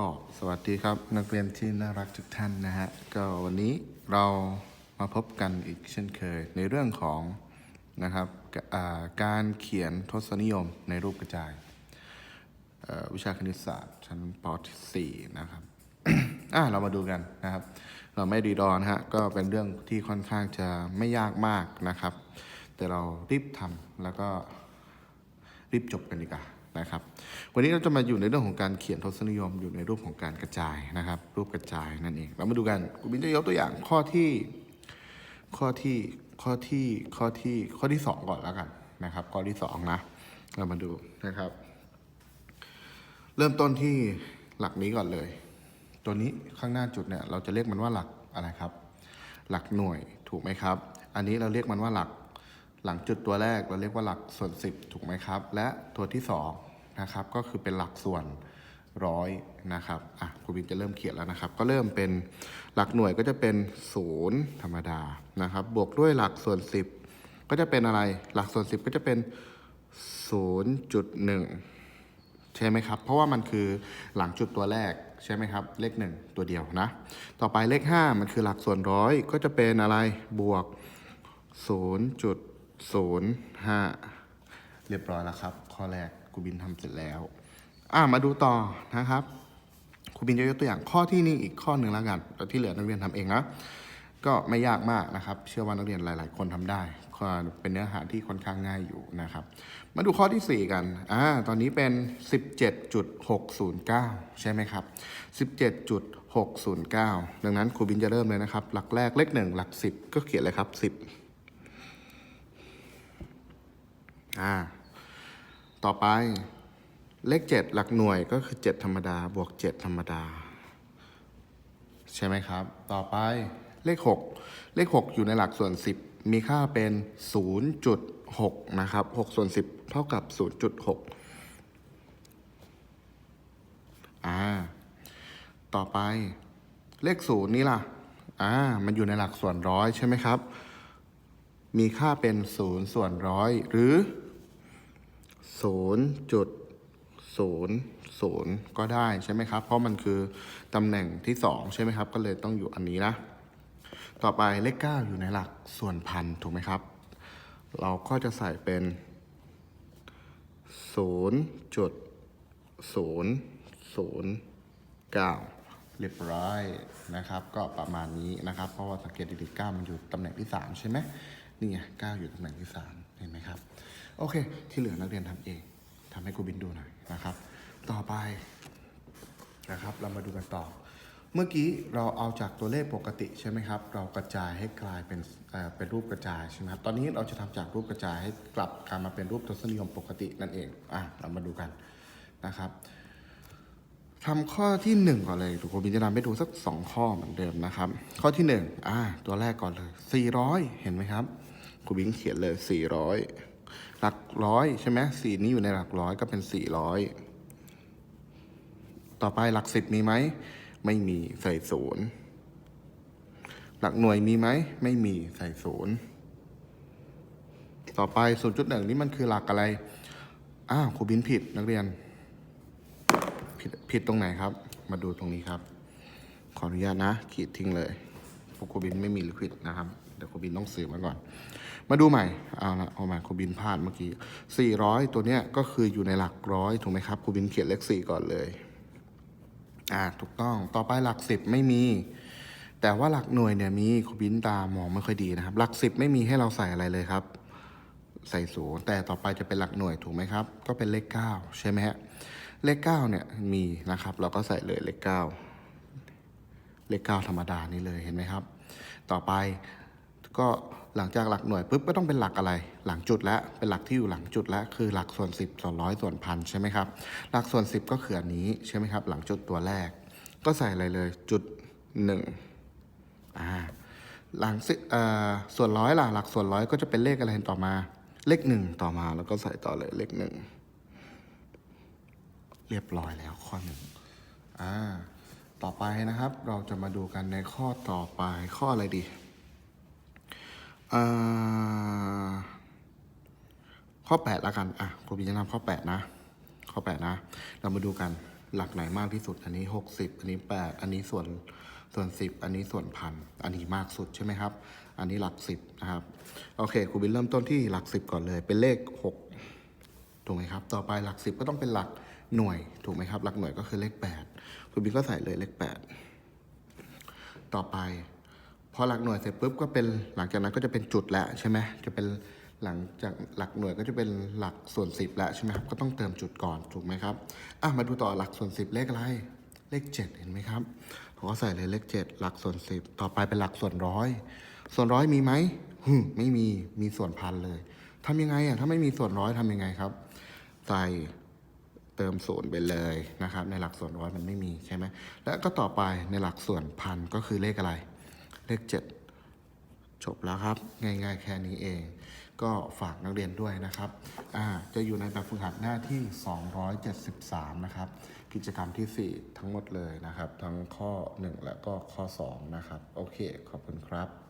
ก็สวัสดีครับนักเรียนที่น่ารักทุกท่านนะฮะ ก็วันนี้เรามาพบกันอีกเช่นเคย ในเรื่องของนะครับการเขียนทศนิยมในรูปกระจาย วิชาคณิตศาสตร์ชั้นป .4 นะครับอะเรามาดูกันนะครับ เราไม่รีรอนะฮะก็เป็นเรื่องที่ค่อนข้างจะไม่ยากมากนะครับ แต่เรารีบทำแล้วก็รีบจบกันดีกว่า นะครับ วันนี้เราจะมาอยู่ในเรื่องของการเขียนทศนิยมอยู่ในรูปของการกระจายนะครับ รูปกระจายนั่นเอง เรามาดูกันคุณบินจะยกตัวอย่างข้อที่ข้อที่ข้อที่ข้อที่ข้อที่สองก่อนแล้วกันนะครับ ข้อที่สองนะเรามาดูนะครับ เริ่มต้นที่หลักนี้ก่อนเลย ตัวนี้ข้างหน้าจุดเนี่ยเราจะเรียกมันว่าหลักอะไรครับ หลักหน่วยถูกไหมครับ อันนี้เราเรียกมันว่าหลักหลังจุดตัวแรกเราเรียกว่าหลักส่วน 10 ถูกไหมครับ และตัวที่ 2 นะครับ ก็คือเป็นหลักส่วนร้อยนะครับ อะครูบินจะเริ่มเขียนแล้วนะครับ ก็เริ่มเป็นหลักหน่วยก็จะเป็น0ธรรมดานะครับ บวกด้วยหลักส่วน 10 ก็จะเป็นอะไร หลักส่วน 10 ก็จะเป็น 0.1 ใช่ไหมครับ เพราะว่ามันคือหลังจุดตัวแรกใช่ไหมครับ เลข 1 ตัวเดียวนะ ต่อไปเลข 5 มันคือหลักส่วนร้อยก็จะเป็นอะไร บวก 0.05 เรียบร้อยแล้วครับ ข้อแรก รูบินทำเสร็จแล้ว อ่ามาดูต่อนะครับครูบินจะยกตัวอย่างข้อที่นี่อีกข้อหนึ่งแล้วกันแต่ที่เหลือนักเรียนทำเองนะก็ไม่ยากมากนะครับ เชื่อว่านักเรียนหลาย ๆ คนทำได้เป็นเนื้อหาที่ค่อนข้างง่ายอยู่นะครับ มาดูข้อที่ 4 กันอ่าตอนนี้เป็น 17.609 ใช่ไหมครับ 17.609 ดังนั้นครูบินจะเริ่มเลยนะครับ หลักแรกเลขหนึ่งหลัก 10 ก็เขียนเลยครับ 10อ่า ต่อไปเลข 7 หลักหน่วยก็คือ 7 ธรรมดา บวก 7 ธรรมดา ใช่ไหมครับ ต่อไปเลข 6 เลข 6 อยู่ในหลักส่วน 10 มีค่าเป็น 0.6 นะครับ 6 ส่วน 10 เท่ากับ 0.6 อ่า ต่อไปเลข 0 นี่ล่ะ อ่า มันอยู่ในหลักส่วนร้อยใช่ไหมครับ มีค่าเป็น 0 ส่วนร้อยหรือ 0.00 ก็ได้ใช่ไหมครับ เพราะมันคือตำแหน่งที่ 2 ใช่ไหมครับ ก็เลยต้องอยู่อันนี้นะ ต่อไปเลข 9 อยู่ในหลักส่วนพันถูกไหมครับ เราก็จะใส่เป็น 0.009 เรียบร้อยนะครับ ก็ประมาณนี้นะครับ เพราะว่าสังเกตดีๆ9มันอยู่ตำแหน่งที่ 3 ใช่ไหม นี่ไง9อยู่ตำแหน่งที่3เห็นไหมครับ โอเค ที่เหลือนักเรียนทำเองทำให้ครูบินดูหน่อยนะครับ ต่อไปนะครับ เรามาดูกันต่อ เมื่อกี้เราเอาจากตัวเลขปกติใช่ไหมครับ เรากระจายให้กลายเป็นเเป็นรูปกระจายใช่ไหมครับ ตอนนี้เราจะทำจากรูปกระจายให้กลับกลายมาเป็นรูปทศนิยมปกตินั่นเอง อะ เรามาดูกันนะครับ ทำข้อที่หนึ่งก่อนเลยถูกครูบินจะนำให้ดูสักสองข้อเหมือนเดิมนะครับ ข้อที่หนึ่งอ่าตัวแรกก่อนเลยสี่ร้อยเห็นไหมครับครูบินเขียนเลยสี่ร้อยหลักร้อยใช่ไหมสี่นี้อยู่ในหลักร้อยก็เป็นสี่ร้อยต่อไปหลักสิบมีไหม ไม่มีใส่ศูนย์หลักหน่วยมีไหม ไม่มีใส่ศูนย์ต่อไปศูนย์จุดหนึ่งนี่มันคือหลักอะไร อ้าวครูบินผิดนักเรียน ผิดผิดตรงไหนครับ มาดูตรงนี้ครับ ขออนุญาตนะ ขีดทิ้งเลยเพราะคบินไม่มีลิควิดนะครับเดี๋ยวโคบินต้องสื่อมาก่อน มาดูใหม่เอาละเอาใหม่คบินพลาดเมื่อกี้ 400 ตัวเนี้ยก็คืออยู่ในหลักร้อยถูกไหมครับโคบินเขียนเลข4ก่อนเลยอ่าถูกต้องต่อไปหลัก10ไม่มี แต่ว่าหลักหน่วยเนี่ยมีโคบินตามองไม่ค่อยดีนะครับ หลัก10ไม่มีให้เราใส่อะไรเลยครับ ใส่ศูนย์แต่ต่อไปจะเป็นหลักหน่วยถูกไหมครับ ก็เป็นเลข9ใช่ไหมฮะ เลข9เนี่ยมีนะครับ เราก็ใส่เลยเลข9เลข9ธรรมดานี่เลยเห็นไหมครับ ต่อไปก็หลังจากหลักหน่วยปุ๊บก็ต้องเป็นหลักอะไร หลังจุดแล้วเป็นหลักที่อยู่หลังจุดแล้วคือหลักส่วน 10 ส่วนร้อยส่วนพันใช่ไหมครับหลักส่วน 10 ก็คืออันนี้ใช่ไหมครับ หลังจุดตัวแรก ก็ใส่อะไรเลยจุด1อ่าหลังส่ส่วนร้อยล่ะหลักส่วนร้อยก็จะเป็นเลขอะไรต่อมา เลขหนึ่งต่อมาแล้วก็ใส่ต่อเลยเลขหนึ่ง เรียบร้อยแล้วข้อหนึ่งอ่าต่อไปนะครับเราจะมาดูกันในข้อต่อไปข้ออะไรดีอ่าข้อแปดล้วกัน อะครูบินจะนำข้อแปดนะ ข้อแปดนะ เรามาดูกันหลักไหนมากที่สุด อันนี้ 60 อันนี้ 8 อันนี้ส่วนส่วน 10 อันนี้ส่วนพัน อันนี้มากสุดใช่ไหมครับ อันนี้หลัก 10 นะครับ โอเคครูบินเริ่มต้นที่หลัก 10 ก่อนเลย เป็นเลข 6 ถูกไหมครับ ต่อไปหลัก 10 ก็ต้องเป็นหลัก หน่วยถูกไหมครับ หลักหน่วยก็คือเลข8ครูบินก็ใส่เลยเลข 8 ต่อไปพอหลักหน่วยเสร็จปุ๊บก็เป็นหลังจากนั้นก็จะเป็นจุดแล้วใช่ไหมจะเป็นหลังจากหลักหน่วยก็จะเป็นหลักส่วนสิบแล้วใช่ไหมครับก็ต้องเติมจุดก่อนถูกไหมครับอะมาดูต่อหลักส่วนสิบเลขอะไรเลขเจ็ดเห็นไหมครับผมก็ใส่เลยเลขเจ็ดหลักส่วนสิบต่อไปเป็นหลักส่วนร้อยส่วนร้อยมีไหมหึไม่มีมีส่วนพันเลยทำยังไงอะถ้าไม่มีส่วนร้อยทำยังไงครับ ใส่ เติมศูนย์ไปเลยนะครับ ในหลักส่วนร้อยมันไม่มีใช่ไหมแล้วก็ต่อไปในหลักส่วนพันก็คือเลขอะไร เลข 7 จบแล้วครับ ง่ายๆแค่นี้เอง ก็ฝากนักเรียนด้วยนะครับจะอยู่ในแบบฝึกหัดหน้าที่ 273 นะครับ กิจกรรมทีสี่4 ทั้งหมดเลยนะครับ ทั้งข้อ 1 และก็ข้อ 2 นะครับ โอเค ขอบคุณครับ